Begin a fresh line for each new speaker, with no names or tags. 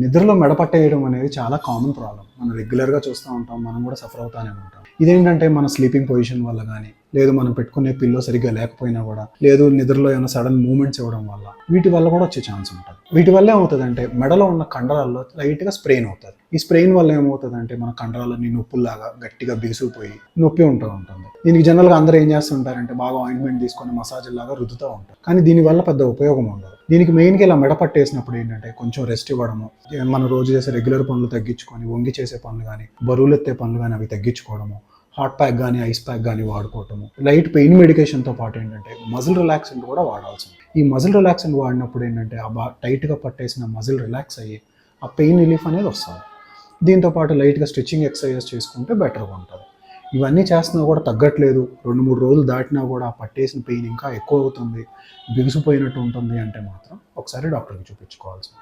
నిద్రలో మెడ పట్టేయడం అనేది చాలా కామన్ ప్రాబ్లం మనం రెగ్యులర్గా చూస్తూ ఉంటాం మనం కూడా సఫర్ అవుతానే ఉంటాం. ఇదేంటంటే మన స్లీపింగ్ పొజిషన్ వల్ల కానీ లేదు మనం పెట్టుకునే పిల్లో సరిగ్గా లేకపోయినా కూడా లేదు నిద్రలో ఏమైనా సడన్ మూమెంట్స్ ఇవ్వడం వల్ల వీటి వల్ల కూడా వచ్చే ఛాన్స్ ఉంటుంది. వీటి వల్ల ఏమవుతుందంటే మెడలో ఉన్న కండరాల్లో లైట్గా స్ప్రెయిన్ అవుతుంది. ఈ స్ప్రెయిన్ వల్ల ఏమవుతుందంటే మన కండరాలన్నీ నొప్పుల్లాగా గట్టిగా బిగుసిపోయి నొప్పి ఉంటూ ఉంటుంది. దీనికి జనరల్గా అందరూ ఏం చేస్తుంటారంటే బాగా ఆయింట్మెంట్ తీసుకొని మసాజ్ లాగా రుద్దుతూ ఉంటారు. కానీ దీనివల్ల పెద్ద ఉపయోగం ఉండదు. దీనికి మెయిన్గా ఇలా మెడ పట్టేసినప్పుడు ఏంటంటే కొంచెం రెస్ట్ ఇవ్వడము మనం రోజు చేసే రెగ్యులర్ పనులు తగ్గించుకొని వంగి చేసే పనులు కానీ బరువులు ఎత్తే పనులు కానీ అవి తగ్గించుకోవడము హాట్ ప్యాక్ కానీ ఐస్ ప్యాక్ కానీ వాడుకోవటము లైట్ పెయిన్ మెడికేషన్తో పాటు ఏంటంటే మజిల్ రిలాక్సెంట్ కూడా వాడాల్సి ఉంటుంది. ఈ మజిల్ రిలాక్సెంట్ వాడినప్పుడు ఏంటంటే ఆ బా టైట్గా పట్టేసిన మజిల్ రిలాక్స్ అయ్యి ఆ పెయిన్ రిలీఫ్ అనేది వస్తుంది. దీంతో పాటు లైట్గా స్ట్రెచ్చింగ్ ఎక్సర్సైజెస్ చేసుకుంటే బెటర్గా ఉంటుంది. ఇవన్నీ చేస్తున్నా కూడా తగ్గట్లేదు. రెండు మూడు రోజులు దాటినా కూడా పట్టేసిన పెయిన్ ఇంకా ఎక్కువ అవుతుంది. బిగుసిపోయినట్టు ఉంటుంది అంటే మాత్రం ఒకసారి డాక్టర్కి చూపించుకోవాల్సింది.